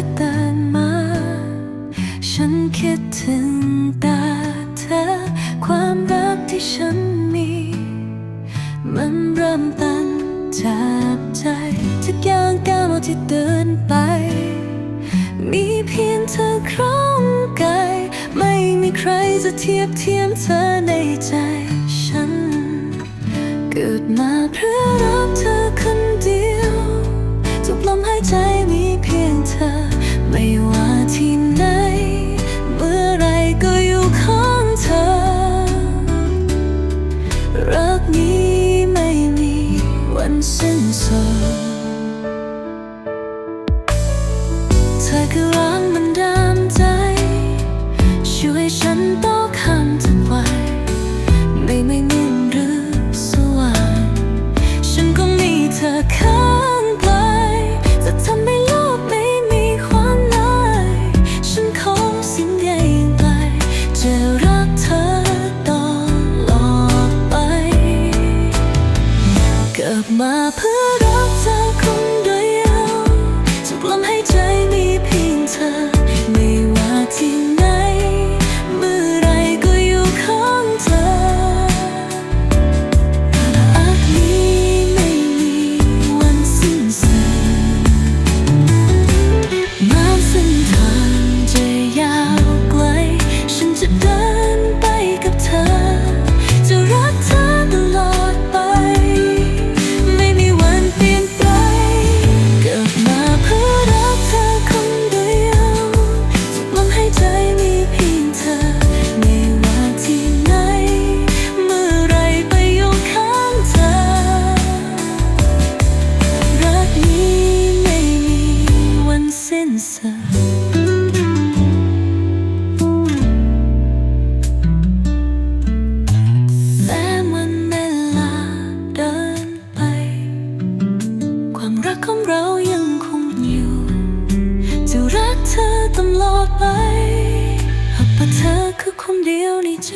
ที่ตื่นมา ฉันคิดถึงต่เธอ ความรักที่ฉันมี มันเริ่มต้นจากใจทุกอย่างก้าวที่เดินไป มีเพียงเธอครองกายไม่มีใครจะเทียบเทียมเธอในใจฉัน เกิดมาเพื่อรักเธอคนเดียวทุกลมหายใจ สิ้ กิดมาเพื่อรักเธอคนเดียวสุกลมหายใจมี แต่มันเวลาเดินไป ความรักของเรายังคงอยู่ จะรักเธอตลอดไปหากเธอคือคนเดียวในใจ